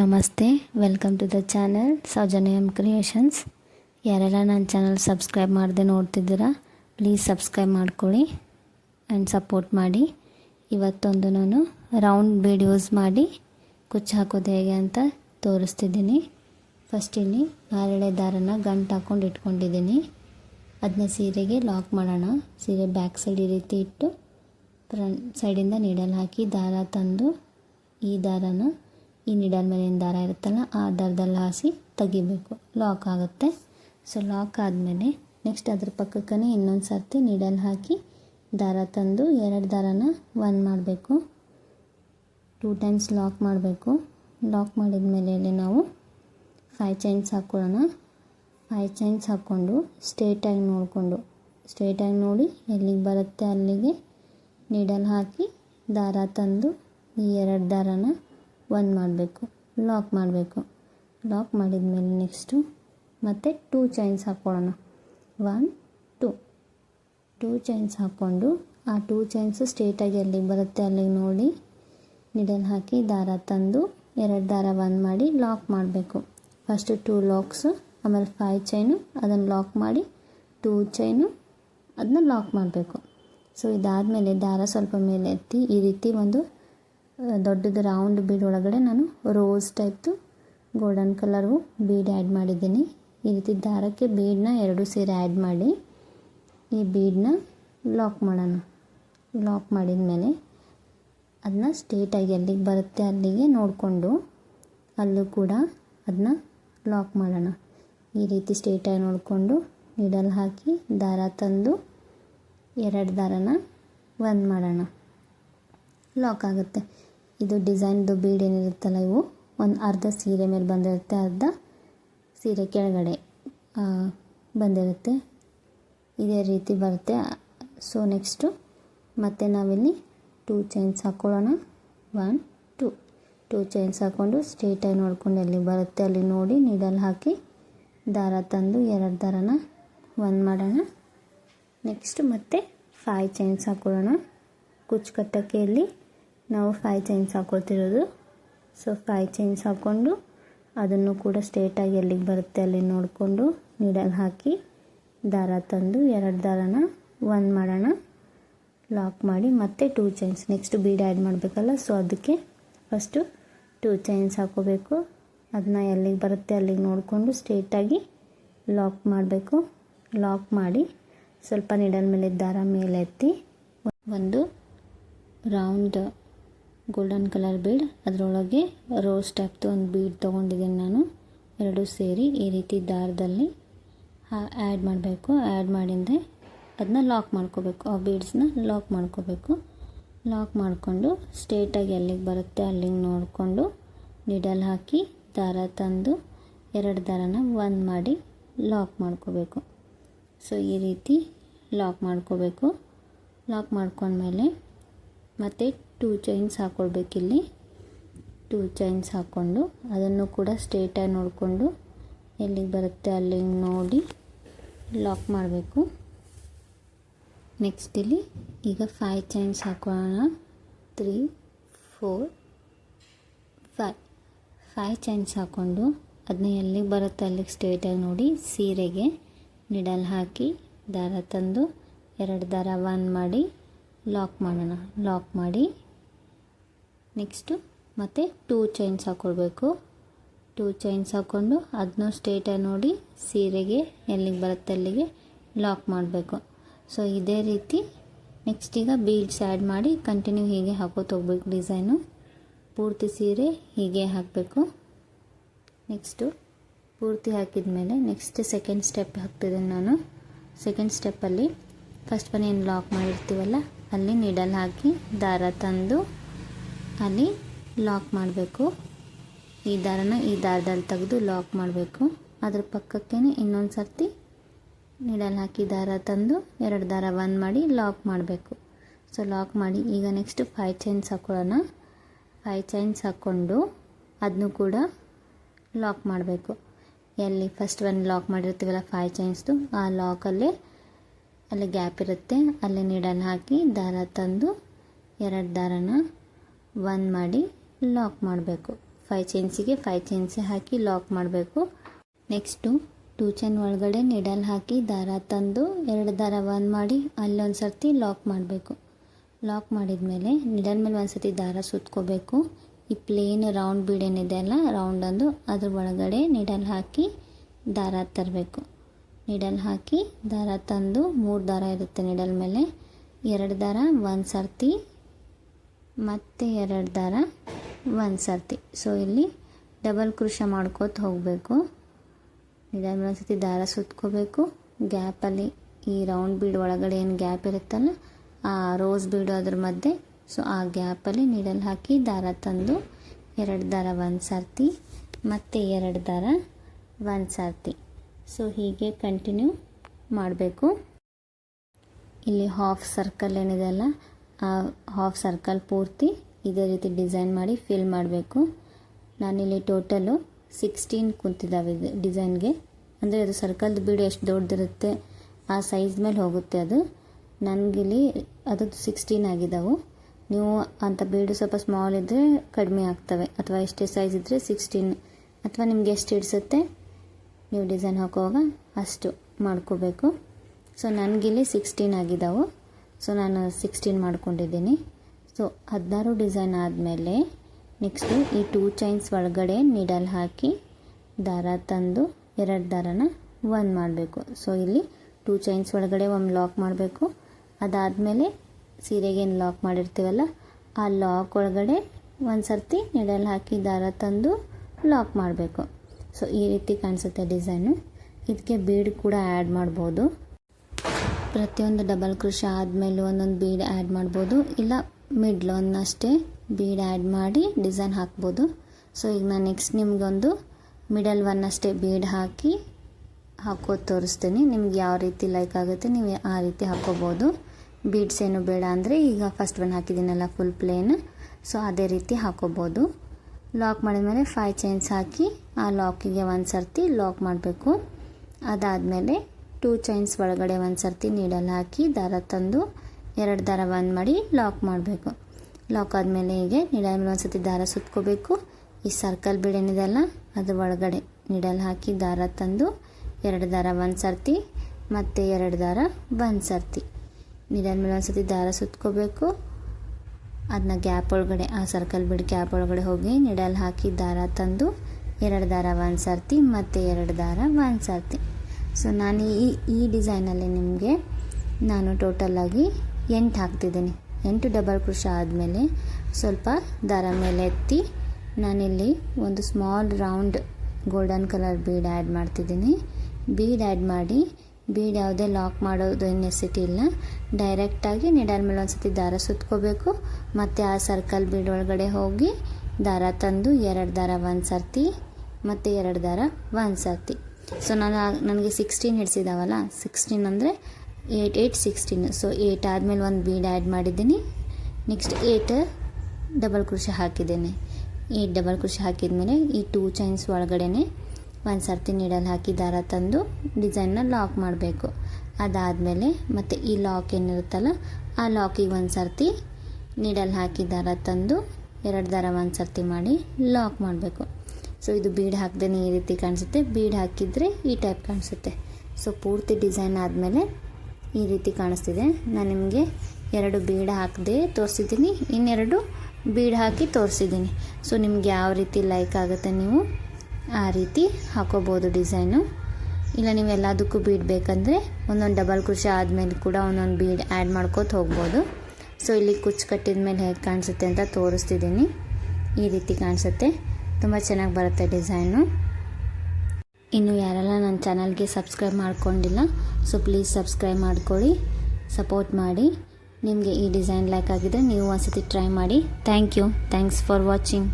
ನಮಸ್ತೆ welcome to the channel Soujanya creations ಯಾರೆಲ್ಲ ನನ್ನ ಚಾನಲ್ ಸಬ್ಸ್ಕ್ರೈಬ್ ಮಾಡದೆ ನೋಡ್ತಿದ್ದೀರಾ ಪ್ಲೀಸ್ ಸಬ್ಸ್ಕ್ರೈಬ್ ಮಾಡ್ಕೊಳ್ಳಿ ಆ್ಯಂಡ್ ಸಪೋರ್ಟ್ ಮಾಡಿ. ಇವತ್ತೊಂದು ನಾನು ರೌಂಡ್ ವಿಡಿಯೋಸ್ ಯೂಸ್ ಮಾಡಿ ಕುಚ್ಚು ಹಾಕೋದು ಹೇಗೆ ಅಂತ ತೋರಿಸ್ತಿದ್ದೀನಿ. ಫಸ್ಟ್ ಇಲ್ಲಿ ಹರಳೆ ದಾರನ ಗಂಟು ಹಾಕ್ಕೊಂಡು ಇಟ್ಕೊಂಡಿದ್ದೀನಿ. ಅದನ್ನ ಸೀರೆಗೆ ಲಾಕ್ ಮಾಡೋಣ. ಸೀರೆ ಬ್ಯಾಕ್ ಸೈಡ್ ಈ ರೀತಿ ಇಟ್ಟು ಫ್ರಂಟ್ ಸೈಡಿಂದ ನೀಡಲ್ ಹಾಕಿ ದಾರ ತಂದು ಈ ದಾರನ ಈ ನಿಡಲ್ ಮೇಲಿನ ದಾರ ಇರುತ್ತಲ್ಲ, ಆ ದಾರದಲ್ಲಿ ಹಾಸಿ ತೆಗಿಬೇಕು. ಲಾಕ್ ಆಗುತ್ತೆ. ಸೊ ಲಾಕ್ ಆದಮೇಲೆ ನೆಕ್ಸ್ಟ್ ಅದ್ರ ಪಕ್ಕಕ್ಕೇ ಇನ್ನೊಂದು ಸರ್ತಿ ನಿಡಲ್ ಹಾಕಿ ದಾರ ತಂದು ಎರಡು ದಾರನ ಒನ್ ಮಾಡಬೇಕು. ಟೂ ಟೈಮ್ಸ್ ಲಾಕ್ ಮಾಡಬೇಕು. ಲಾಕ್ ಮಾಡಿದ ಮೇಲೆ ನಾವು ಫೈವ್ ಚೈನ್ಸ್ ಹಾಕ್ಕೊಳ್ಳೋಣ ಫೈವ್ ಚೈನ್ಸ್ ಹಾಕ್ಕೊಂಡು ಸ್ಟ್ರೇಟಾಗಿ ನೋಡಿಕೊಂಡು ಸ್ಟ್ರೇಟಾಗಿ ನೋಡಿ ಎಲ್ಲಿಗೆ ಬರುತ್ತೆ ಅಲ್ಲಿಗೆ ನೀಡಲ್ ಹಾಕಿ ದಾರ ತಂದು ಈ ಎರಡು ದಾರನ ಒಂದು ಮಾಡಬೇಕು, ಲಾಕ್ ಮಾಡಬೇಕು. ಲಾಕ್ ಮಾಡಿದ ಮೇಲೆ ನೆಕ್ಸ್ಟು ಮತ್ತು ಟೂ ಚೈನ್ಸ್ ಹಾಕ್ಕೊಳ್ಳೋಣ. One, two. ಟೂ ಚೈನ್ಸ್ ಹಾಕ್ಕೊಂಡು ಆ ಟೂ ಚೈನ್ಸು ಸ್ಟ್ರೇಟಾಗಿ ಅಲ್ಲಿಗೆ ಬರುತ್ತೆ ಅಲ್ಲಿಗೆ ನೋಡಿ. ನಿಡಲ್ ಹಾಕಿ ದಾರ ತಂದು ಎರಡು ದಾರ ಒಂದು ಮಾಡಿ ಲಾಕ್ ಮಾಡಬೇಕು. ಫಸ್ಟು ಟೂ ಲಾಕ್ಸು, ಆಮೇಲೆ ಫೈವ್ ಚೈನು, ಅದನ್ನು ಲಾಕ್ ಮಾಡಿ ಟೂ ಚೈನು, ಅದನ್ನ ಲಾಕ್ ಮಾಡಬೇಕು. ಸೊ ಇದಾದಮೇಲೆ ದಾರ ಸ್ವಲ್ಪ ಮೇಲೆ ಎತ್ತಿ ಈ ರೀತಿ ಒಂದು ದೊಡ್ಡದು ರೌಂಡ್ ಬೀಡ್ ಒಳಗಡೆ ನಾನು ರೋಸ್ ಟೈಪ್ದು ಗೋಲ್ಡನ್ ಕಲರು ಬೀಡ್ ಆ್ಯಡ್ ಮಾಡಿದ್ದೀನಿ. ಈ ರೀತಿ ದಾರಕ್ಕೆ ಬೀಡನ್ನ ಎರಡು ಸೇರಿ ಆ್ಯಡ್ ಮಾಡಿ, ಈ ಬೀಡನ್ನ ಲಾಕ್ ಮಾಡೋಣ. ಲಾಕ್ ಮಾಡಿದ ಮೇಲೆ ಅದನ್ನ ಸ್ಟ್ರೇಟಾಗಿ ಎಲ್ಲಿಗೆ ಬರುತ್ತೆ, ಅಲ್ಲಿಗೆ ನೋಡಿಕೊಂಡು ಅಲ್ಲೂ ಕೂಡ ಅದನ್ನ ಲಾಕ್ ಮಾಡೋಣ. ಈ ರೀತಿ ಸ್ಟ್ರೇಟಾಗಿ ನೋಡಿಕೊಂಡು ನೀಡಲ್ ಹಾಕಿ ದಾರ ತಂದು ಎರಡು ದಾರನ ಒಂದು ಮಾಡೋಣ. ಲಾಕ್ ಆಗುತ್ತೆ. ಇದು ಡಿಸೈನ್ದು ಬೀಡ್ ಏನಿರುತ್ತಲ್ಲ ಇವು? ಒಂದು ಅರ್ಧ ಸೀರೆ ಮೇಲೆ ಬಂದಿರುತ್ತೆ, ಅರ್ಧ ಸೀರೆ ಕೆಳಗಡೆ ಬಂದಿರುತ್ತೆ. ಇದೇ ರೀತಿ ಬರುತ್ತೆ. ಸೊ ನೆಕ್ಸ್ಟು ಮತ್ತು ನಾವಿಲ್ಲಿ ಟೂ ಚೈನ್ಸ್ ಹಾಕ್ಕೊಳ್ಳೋಣ ಒನ್ ಟೂ ಟೂ ಚೈನ್ಸ್ ಹಾಕ್ಕೊಂಡು ಸ್ಟ್ರೇಟಾಗಿ ನೋಡ್ಕೊಂಡು ಎಲ್ಲಿ ಬರುತ್ತೆ ಅಲ್ಲಿ ನೋಡಿ ನೀಡಲ್ಲಿ ಹಾಕಿ ದಾರ ತಂದು ಎರಡು ದಾರನ ಒಂದು ಮಾಡೋಣ. ನೆಕ್ಸ್ಟ್ ಮತ್ತೆ ಫೈವ್ ಚೈನ್ಸ್ ಹಾಕ್ಕೊಳ್ಳೋಣ ಕುಚ್ಚು ಕಟ್ಟೋಕ್ಕೆ ಇಲ್ಲಿ ನಾವು ಫೈವ್ ಚೈನ್ಸ್ ಹಾಕ್ಕೊಳ್ತಿರೋದು ಸೊ ಫೈ ಚೈನ್ಸ್ ಹಾಕ್ಕೊಂಡು ಅದನ್ನು ಕೂಡ ಸ್ಟ್ರೇಟಾಗಿ ಎಲ್ಲಿಗೆ ಬರುತ್ತೆ ಅಲ್ಲಿ ನೋಡಿಕೊಂಡು ನೀಡಲ್ ಹಾಕಿ ದಾರ ತಂದು ಎರಡು ದಾರನ ಒಂದು ಮಾಡೋಣ. ಲಾಕ್ ಮಾಡಿ ಮತ್ತೆ two chains next bead add ಮಾಡಬೇಕಲ್ಲ ಸೊ ಅದಕ್ಕೆ ಫಸ್ಟು ಟೂ ಚೈನ್ಸ್ ಹಾಕೋಬೇಕು. ಅದನ್ನ ಎಲ್ಲಿಗೆ ಬರುತ್ತೆ ಅಲ್ಲಿಗೆ ನೋಡಿಕೊಂಡು ಸ್ಟ್ರೇಟಾಗಿ ಲಾಕ್ ಮಾಡಬೇಕು. ಲಾಕ್ ಮಾಡಿ ಸ್ವಲ್ಪ ನೀಡಲ್ ಮೇಲೆ ದಾರ ಮೇಲೆ ಎತ್ತಿ ಒಂದು ರೌಂಡ್ ಗೋಲ್ಡನ್ ಕಲರ್ ಬೀಡ್ ಅದರೊಳಗೆ ರೋಸ್ ಟೈಪ್ದು ಒಂದು ಬೀಡ್ ತೊಗೊಂಡಿದ್ದೀನಿ ನಾನು. ಎರಡು ಸೇರಿ ಈ ರೀತಿ ದಾರದಲ್ಲಿ ಆ್ಯಡ್ ಮಾಡಬೇಕು. ಆ್ಯಡ್ ಮಾಡಿಂದೆ ಅದನ್ನ ಲಾಕ್ ಮಾಡ್ಕೋಬೇಕು. ಆ ಬೀಡ್ಸ್ನ ಲಾಕ್ ಮಾಡ್ಕೋಬೇಕು. ಲಾಕ್ ಮಾಡಿಕೊಂಡು ಸ್ಟ್ರೇಟಾಗಿ ಎಲ್ಲಿಗೆ ಬರುತ್ತೆ. ಅಲ್ಲಿಗೆ ನೋಡಿಕೊಂಡು ನಿಡಲ್ ಹಾಕಿ ದಾರ ತಂದು ಎರಡು ದಾರನ ಒಂದು ಮಾಡಿ ಲಾಕ್ ಮಾಡ್ಕೋಬೇಕು. ಸೊ ಈ ರೀತಿ ಲಾಕ್ ಮಾಡ್ಕೋಬೇಕು. ಲಾಕ್ ಮಾಡ್ಕೊಂಡ್ಮೇಲೆ ಮತ್ತು ಟೂ ಚೈನ್ಸ್ ಹಾಕ್ಕೊಳ್ಬೇಕಿಲ್ಲಿ ಟೂ ಚೈನ್ಸ್ ಹಾಕ್ಕೊಂಡು ಅದನ್ನು ಕೂಡ ಸ್ಟ್ರೇಟಾಗಿ ನೋಡಿಕೊಂಡು ಎಲ್ಲಿಗೆ ಬರುತ್ತೆ ಅಲ್ಲಿಗೆ ನೋಡಿ ಲಾಕ್ ಮಾಡಬೇಕು. ನೆಕ್ಸ್ಟ್ ಇಲ್ಲಿ ಈಗ ಫೈವ್ ಚೈನ್ಸ್ ಹಾಕೋಣ three four five five chains ಹಾಕ್ಕೊಂಡು ಅದನ್ನ ಎಲ್ಲಿಗೆ ಬರುತ್ತೆ ಅಲ್ಲಿಗೆ ಸ್ಟ್ರೇಟಾಗಿ ನೋಡಿ ಸೀರೆಗೆ ನಿಡಲ್ ಹಾಕಿ ದಾರ ತಂದು ಎರಡು ದಾರ ಒನ್ ಮಾಡಿ ಲಾಕ್ ಮಾಡೋಣ. ಲಾಕ್ ಮಾಡಿ ನೆಕ್ಸ್ಟು ಮತ್ತು ಟೂ ಚೈನ್ಸ್ ಹಾಕ್ಕೊಳ್ಬೇಕು ಟೂ ಚೈನ್ಸ್ ಹಾಕ್ಕೊಂಡು ಅದನ್ನೂ ಸ್ಟ್ರೇಟಾಗಿ ನೋಡಿ ಸೀರೆಗೆ ಎಲ್ಲಿಗೆ ಬರುತ್ತೆ ಅಲ್ಲಿಗೆ ಲಾಕ್ ಮಾಡಬೇಕು. ಸೊ ಇದೇ ರೀತಿ ನೆಕ್ಸ್ಟ್ ಈಗ ಬೀಡ್ಸ್ ಆ್ಯಡ್ ಮಾಡಿ ಕಂಟಿನ್ಯೂ ಹೀಗೆ ಹಾಕೋತ ಹೋಗ್ಬೇಕು ಡಿಸೈನು ಪೂರ್ತಿ ಸೀರೆ ಹೀಗೆ ಹಾಕಬೇಕು. ನೆಕ್ಸ್ಟು ಪೂರ್ತಿ ಹಾಕಿದ ಮೇಲೆ ನೆಕ್ಸ್ಟ್ ಸೆಕೆಂಡ್ ಸ್ಟೆಪ್ ಹಾಕ್ತಿದ್ದೀನಿ ನಾನು. ಸೆಕೆಂಡ್ ಸ್ಟೆಪ್ಪಲ್ಲಿ ಫಸ್ಟ್ ಒನ್ ಏನು ಲಾಕ್ ಮಾಡಿರ್ತೀವಲ್ಲ, ಅಲ್ಲಿ ನೀಡಲ್ ಹಾಕಿ ದಾರ ತಂದು ಅಲ್ಲಿ ಲಾಕ್ ಮಾಡಬೇಕು. ಈ ದಾರನ ಈ ದಾರದಲ್ಲಿ ತೆಗೆದು ಲಾಕ್ ಮಾಡಬೇಕು. ಅದ್ರ ಪಕ್ಕಕ್ಕೇ ಇನ್ನೊಂದು ಸರ್ತಿ ನೀಡಲ್ಲಿ ಹಾಕಿ ದಾರ ತಂದು ಎರಡು ದಾರ ಬಂದ್ ಮಾಡಿ ಲಾಕ್ ಮಾಡಬೇಕು. ಸೊ ಲಾಕ್ ಮಾಡಿ ಈಗ ನೆಕ್ಸ್ಟ್ ಫೈವ್ ಚೈನ್ಸ್ ಹಾಕ್ಕೊಳ್ಳೋಣ ಫೈವ್ ಚೈನ್ಸ್ ಹಾಕ್ಕೊಂಡು ಅದನ್ನು ಕೂಡ ಲಾಕ್ ಮಾಡಬೇಕು. ಎಲ್ಲಿ ಫಸ್ಟ್ ಒನ್ ಲಾಕ್ ಮಾಡಿರ್ತೀವಲ್ಲ ಫೈವ್ ಚೈನ್ಸ್ದು ಆ ಲಾಕಲ್ಲೇ ಅಲ್ಲಿ ಗ್ಯಾಪ್ ಇರುತ್ತೆ. ಅಲ್ಲಿ ನೀಡಲ್ಲಿ ಹಾಕಿ ದಾರ ತಂದು ಎರಡು ದಾರನ ಒಂದು ಮಾಡಿ ಲಾಕ್ ಮಾಡಬೇಕು. ಫೈವ್ ಚೈನ್ಸಿಗೆ ಫೈವ್ ಚೈನ್ಸಿ ಹಾಕಿ ಲಾಕ್ ಮಾಡಬೇಕು. ನೆಕ್ಸ್ಟು ಟೂ ಚೈನ್ ಒಳಗಡೆ ನಿಡಲ್ ಹಾಕಿ ದಾರ ತಂದು ಎರಡು ದಾರ ಬಂದ್ ಮಾಡಿ ಅಲ್ಲೊಂದು ಸರ್ತಿ ಲಾಕ್ ಮಾಡಬೇಕು. ಲಾಕ್ ಮಾಡಿದ ಮೇಲೆ ನಿಡಲ್ ಮೇಲೆ ಒಂದು ಸರ್ತಿ ದಾರ ಸುತ್ಕೋಬೇಕು. ಈ ಪ್ಲೇನ್ ರೌಂಡ್ ಬೀಡ್ ಏನಿದೆ ಅಲ್ಲ ರೌಂಡ್ ಅಂದು ಅದ್ರ ಒಳಗಡೆ ನಿಡಲ್ ಹಾಕಿ ದಾರ ತರಬೇಕು. ನಿಡಲ್ ಹಾಕಿ ದಾರ ತಂದು ಮೂರು ದಾರ ಇರುತ್ತೆ ನಿಡಲ್ ಮೇಲೆ. ಎರಡು ದಾರ ಒಂದು ಸರ್ತಿ ಮತ್ತು ಎರಡು ದಾರ ಒಂದು ಸರ್ತಿ. ಸೊ ಇಲ್ಲಿ ಡಬಲ್ ಕೃಷ ಮಾಡ್ಕೋತ ಹೋಗಬೇಕು. ಒಂದು ಸರ್ತಿ ದಾರ ಸುತ್ಕೋಬೇಕು. ಗ್ಯಾಪಲ್ಲಿ ಈ ರೌಂಡ್ ಬೀಡ್ ಒಳಗಡೆ ಏನು ಗ್ಯಾಪ್ ಇರುತ್ತಲ್ಲ, ಆ ರೋಸ್ ಬೀಡು ಅದ್ರ ಮಧ್ಯೆ ಸೊ ಆ ಗ್ಯಾಪಲ್ಲಿ ನೀಡಲ್ ಹಾಕಿ ದಾರ ತಂದು ಎರಡು ದಾರ ಒಂದು ಸರ್ತಿ, ಮತ್ತು ಎರಡು ದಾರ ಒಂದು ಸರ್ತಿ. ಸೊ ಹೀಗೆ ಕಂಟಿನ್ಯೂ ಮಾಡಬೇಕು. ಇಲ್ಲಿ ಹಾಫ್ ಸರ್ಕಲ್ ಏನಿದೆ ಅಲ್ಲ ಹಾಫ್ ಸರ್ಕಲ್ ಪೂರ್ತಿ ಇದೇ ರೀತಿ ಡಿಸೈನ್ ಮಾಡಿ ಫಿಲ್ ಮಾಡಬೇಕು. ನಾನಿಲ್ಲಿ ಟೋಟಲು ಸಿಕ್ಸ್ಟೀನ್ ಕುಂತಿದ್ದಾವೆ ಡಿಸೈನ್ಗೆ ಅಂದರೆ ಅದು ಸರ್ಕಲ್ದು ಬೀಡು ಎಷ್ಟು ದೊಡ್ಡದಿರುತ್ತೆ, ಆ ಸೈಜ್ ಮೇಲೆ ಹೋಗುತ್ತೆ ಅದು. ನನಗಿಲ್ಲಿ ಅದು ಸಿಕ್ಸ್ಟೀನ್ ಆಗಿದ್ದಾವೆ ನೀವು ಅಂಥ ಬೀಡು ಸ್ವಲ್ಪ ಸ್ಮಾಲ್ ಇದ್ದರೆ ಕಡಿಮೆ ಆಗ್ತವೆ. ಅಥವಾ ಎಷ್ಟೇ ಸೈಜ್ ಇದ್ದರೆ ಸಿಕ್ಸ್ಟೀನ್ ಅಥವಾ ನಿಮ್ಗೆ ಎಷ್ಟು ಹಿಡಿಸುತ್ತೆ, ನೀವು ಡಿಸೈನ್ ಹಾಕುವಾಗ ಅಷ್ಟು ಮಾಡ್ಕೋಬೇಕು. ಸೊ ನನಗಿಲ್ಲಿ ಸಿಕ್ಸ್ಟೀನ್ ಆಗಿದ್ದಾವೆ ಸೊ ನಾನು ಸಿಕ್ಸ್ಟೀನ್ ಮಾಡ್ಕೊಂಡಿದ್ದೀನಿ. ಸೊ ಹದಿನಾರು ಡಿಸೈನ್ ಆದಮೇಲೆ ನೆಕ್ಸ್ಟು ಈ ಟೂ ಚೈನ್ಸ್ ಒಳಗಡೆ ನಿಡಲ್ ಹಾಕಿ ದಾರ ತಂದು ಎರಡು ದಾರನ ಒನ್ ಮಾಡಬೇಕು. ಸೊ ಇಲ್ಲಿ ಟೂ ಚೈನ್ಸ್ ಒಳಗಡೆ ಒಂದು ಲಾಕ್ ಮಾಡಬೇಕು. ಅದಾದಮೇಲೆ ಸೀರೆಗೇನು ಲಾಕ್ ಮಾಡಿರ್ತೀವಲ್ಲ, ಆ ಲಾಕ್ ಒಳಗಡೆ ಒಂದು ಸರ್ತಿ ನಿಡಲ್ ಹಾಕಿ ದಾರ ತಂದು ಲಾಕ್ ಮಾಡಬೇಕು. ಸೊ ಈ ರೀತಿ ಕಾಣಿಸುತ್ತೆ ಡಿಸೈನು ಇದಕ್ಕೆ ಬೀಡ್ ಕೂಡ ಆ್ಯಡ್ ಮಾಡ್ಬೋದು. ಪ್ರತಿಯೊಂದು ಡಬಲ್ ಕೃಷಿ ಆದಮೇಲೆ ಒಂದೊಂದು ಬೀಡ್ ಆ್ಯಡ್ ಮಾಡ್ಬೋದು. ಇಲ್ಲ ಮಿಡ್ಲ್ ಒಂದಷ್ಟೇ ಬೀಡ್ ಆ್ಯಡ್ ಮಾಡಿ ಡಿಸೈನ್ ಹಾಕ್ಬೋದು. ಸೊ ಈಗ ನಾನು ನೆಕ್ಸ್ಟ್ ನಿಮಗೊಂದು ಮಿಡಲ್ ಒನ್ ಅಷ್ಟೇ ಬೀಡ್ ಹಾಕಿ ಹಾಕೋ ತೋರಿಸ್ತೀನಿ. ನಿಮ್ಗೆ ಯಾವ ರೀತಿ ಲೈಕ್ ಆಗುತ್ತೆ ನೀವು ಆ ರೀತಿ ಹಾಕೋಬೋದು. ಬೀಡ್ಸ್ ಏನು ಬೇಡ ಅಂದರೆ ಈಗ ಫಸ್ಟ್ ಒನ್ ಹಾಕಿದ್ದೀನಲ್ಲ ಫುಲ್ ಪ್ಲೇನ್ ಸೊ ಅದೇ ರೀತಿ ಹಾಕೋಬೋದು. ಲಾಕ್ ಮಾಡಿದ ಮೇಲೆ ಫೈವ್ ಚೈನ್ಸ್ ಹಾಕಿ ಆ ಲಾಕಿಗೆ ಒಂದು ಸರ್ತಿ ಲಾಕ್ ಮಾಡಬೇಕು. ಅದಾದಮೇಲೆ ಟೂ ಚೈನ್ಸ್ ಒಳಗಡೆ ಒಂದು ಸರ್ತಿ ನೀಡಲ್ ಹಾಕಿ ದಾರ ತಂದು ಎರಡು ದಾರ ಬಂದ್ ಮಾಡಿ ಲಾಕ್ ಮಾಡಬೇಕು. ಲಾಕ್ ಆದಮೇಲೆ ಹೀಗೆ ನೀಡಲ್ ಮೇಲೆ ಒಂದು ಸರ್ತಿ ದಾರ ಸುತ್ಕೋಬೇಕು. ಈ ಸರ್ಕಲ್ ಬಿಡೇನಿದೆಲ್ಲ ಅದ್ರ ಒಳಗಡೆ ನೀಡಲ್ ಹಾಕಿ ದಾರ ತಂದು ಎರಡು ದಾರ ಒಂದು ಸರ್ತಿ, ಮತ್ತು ಎರಡು ದಾರ ಒಂದು ಸರ್ತಿ. ನೀಡಲ್ ಮೇಲೆ ಒಂದು ಸರ್ತಿ ದಾರ ಸುತ್ಕೋಬೇಕು. ಅದನ್ನ ಗ್ಯಾಪ್ ಒಳಗಡೆ, ಆ ಸರ್ಕಲ್ ಬಿಡ್ ಗ್ಯಾಪ್ ಒಳಗಡೆ ಹೋಗಿ ನೀಡಲ್ಲಿ ಹಾಕಿ ದಾರ ತಂದು ಎರಡು ದಾರ ಒಂದು ಸರ್ತಿ, ಮತ್ತು ಎರಡು ದಾರ ಒಂದು ಸರ್ತಿ. ಸೊ ನಾನು ಈ ಈ ಡಿಸೈನಲ್ಲಿ ನಿಮಗೆ ನಾನು ಟೋಟಲಾಗಿ ಎಂಟು ಹಾಕ್ತಿದ್ದೀನಿ. ಎಂಟು ಡಬಲ್ ಕೃಷ ಆದಮೇಲೆ ಸ್ವಲ್ಪ ದಾರ ಮೇಲೆ ಎತ್ತಿ ನಾನಿಲ್ಲಿ ಒಂದು small round golden colour bead add ಮಾಡ್ತಿದ್ದೀನಿ. ಬೀಡ್ ಆ್ಯಡ್ ಮಾಡಿ ಬೀಡ್ ಯಾವುದೇ ಲಾಕ್ ಮಾಡೋದು ನೆಸಿಟಿ ಇಲ್ಲ. ಡೈರೆಕ್ಟಾಗಿ ನಿಡಲ್ ಮೇಲೆ ಒಂದು ಸತಿ ದಾರ ಸುತ್ಕೋಬೇಕು. ಮತ್ತು ಆ ಸರ್ಕಲ್ ಬೀಡ್ ಒಳಗಡೆ ಹೋಗಿ ದಾರ ತಂದು ಎರಡು ದಾರ ಒಂದು ಸರ್ತಿ ಮತ್ತು ಎರಡು ದಾರ ಒಂದು ಸರ್ತಿ ಸೊ ನಾನು ನನಗೆ ಸಿಕ್ಸ್ಟೀನ್ ಹಿಡಿಸಿದಾವಲ್ಲ? ಸಿಕ್ಸ್ಟೀನ್ ಅಂದರೆ eight eight sixteen so eight ಆದಮೇಲೆ ಒಂದು ಬೀಡ್ ಆ್ಯಡ್ ಮಾಡಿದ್ದೀನಿ. ನೆಕ್ಸ್ಟ್ ಏಯ್ಟ್ ಡಬಲ್ ಕೃಷಿ ಹಾಕಿದ್ದೇನೆ. ಏಯ್ಟ್ ಡಬಲ್ ಕೃಷಿ ಹಾಕಿದ್ಮೇಲೆ ಈ ಟೂ ಚೈನ್ಸ್ ಒಳಗಡೆನೆ ಒಂದು ಸರ್ತಿ ನೀಡಲ್ ಹಾಕಿ ದಾರ ತಂದು ಡಿಸೈನ್ನ ಲಾಕ್ ಮಾಡಬೇಕು. ಅದಾದಮೇಲೆ ಮತ್ತು ಈ ಲಾಕ್ ಏನಿರುತ್ತಲ್ಲ, ಆ ಲಾಕಿಗೆ ಒಂದು ಸರ್ತಿ ನೀಡಲ್ಲಿ ಹಾಕಿ ದಾರ ತಂದು ಎರಡು ದಾರ ಒಂದು ಸರ್ತಿ ಮಾಡಿ ಲಾಕ್ ಮಾಡಬೇಕು. ಸೊ ಇದು ಬೀಡ್ ಹಾಕ್ದೇ ಈ ರೀತಿ ಕಾಣಿಸುತ್ತೆ. ಬೀಡ್ ಹಾಕಿದರೆ ಈ ಟೈಪ್ ಕಾಣಿಸುತ್ತೆ. ಸೊ ಪೂರ್ತಿ ಡಿಸೈನ್ ಆದಮೇಲೆ ಈ ರೀತಿ ಕಾಣಿಸ್ತಿದೆ. ನಾನು ನಿಮಗೆ ಎರಡು ಬೀಡ್ ಹಾಕದೆ ತೋರಿಸಿದ್ದೀನಿ. ಇನ್ನೆರಡು ಬೀಡ್ ಹಾಕಿ ತೋರಿಸಿದ್ದೀನಿ. ಸೊ ನಿಮ್ಗೆ ಯಾವ ರೀತಿ ಲೈಕ್ ಆಗುತ್ತೆ ನೀವು ಆ ರೀತಿ ಹಾಕೋಬೋದು ಡಿಸೈನು ಇಲ್ಲ, ನೀವು ಎಲ್ಲದಕ್ಕೂ ಬೀಡ್ ಬೇಕಂದರೆ ಒಂದೊಂದು ಡಬಲ್ ಕೃಷಿ ಆದಮೇಲೆ ಕೂಡ ಒಂದೊಂದು ಬೀಡ್ ಆ್ಯಡ್ ಮಾಡ್ಕೋತ ಹೋಗ್ಬೋದು. ಸೊ ಇಲ್ಲಿ ಕುಚ್ಚು ಕಟ್ಟಿದ ಮೇಲೆ ಹೇಗೆ ಕಾಣಿಸುತ್ತೆ ಅಂತ ತೋರಿಸ್ತಿದ್ದೀನಿ. ಈ ರೀತಿ ಕಾಣಿಸುತ್ತೆ. ತುಂಬ ಚೆನ್ನಾಗಿ ಬರುತ್ತೆ ಡಿಸೈನು. ಇನ್ನು ಯಾರೆಲ್ಲ ನನ್ನ ಚಾನಲ್ಗೆ ಸಬ್ಸ್ಕ್ರೈಬ್ ಮಾಡ್ಕೊಂಡಿಲ್ಲ, ಸೊ ಪ್ಲೀಸ್ ಸಬ್ಸ್ಕ್ರೈಬ್ ಮಾಡ್ಕೊಳ್ಳಿ, ಸಪೋರ್ಟ್ ಮಾಡಿ. ನಿಮಗೆ ಈ ಡಿಸೈನ್ ಲೈಕ್ ಆಗಿದ್ರೆ ನೀವು ಒಂದ್ಸತಿ ಟ್ರೈ ಮಾಡಿ. Thank you. Thanks for watching.